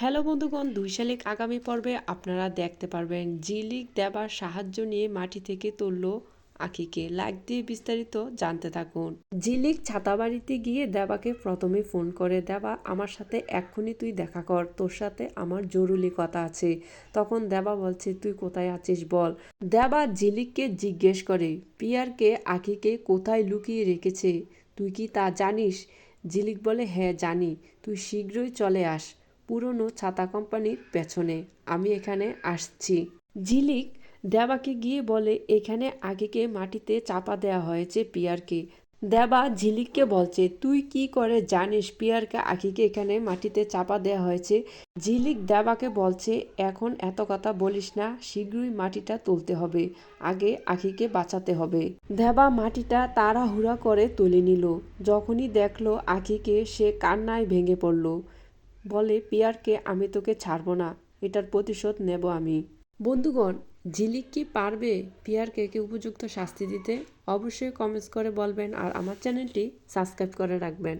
Hello বন্ধুগণ দুই শালিক আগামী পর্বে আপনারা দেখতে পারবেন জিলিক দেবার সাহায্য নিয়ে মাটি থেকে তুলল আখিকে। লাইক দিয়ে বিস্তারিত জানতে থাকুন। জিলিক ছাতাবাড়িতে গিয়ে দেবাকে প্রথমে ফোন করে, দেবা, আমার সাথে এক্ষুনি তুই দেখা কর, তোর সাথে আমার জরুরি কথা আছে। তখন দেবা বলছে, তুই কোথায় আছিস বল? দেবা জিলিককে জিজ্ঞেস করে, পিয়ারকে, আখিকে কোথায় লুকিয়ে রেখেছে? তুই কি তা জানিস? জিলিক বলে হ্যাঁ জানি। তুই শীঘ্রই চলে আস। পুরনো ছাতা কোম্পানির পেছনে। আমি এখানে আসছি। ঝিলিক দেবাকে গিয়ে বলে, এখানে আগেকে মাটিতে চাপা দেওয়া হয়েছে পিয়ারকে। দেবা ঝিলিককে বলছে, তুই কি করে জানিস পিয়ারকে আখিকে এখানে মাটিতে চাপা দেওয়া হয়েছে? ঝিলিক দেবাকে বলছে, এখন এত কথা বলিস না, শীঘ্রই মাটিটা তুলতে হবে। আগে আখিকে বাঁচাতে হবে। দেবা মাটিটা তাড়াহুড়া করে তুলে নিল। যখনই দেখল আখিকে সে কান্নায় ভেঙে পড়ল। বলে, পিয়ারকে আমি তোকে ছাড়বো না, এটার প্রতিশোধ নেব আমি। বন্ধুগণ, ঝিলিক কি পারবে পিয়ারকে কি উপযুক্ত শাস্তি দিতে? অবশ্যই কমেন্টস করে বলবেন আর আমার চ্যানেলটি সাবস্ক্রাইব করে রাখবেন।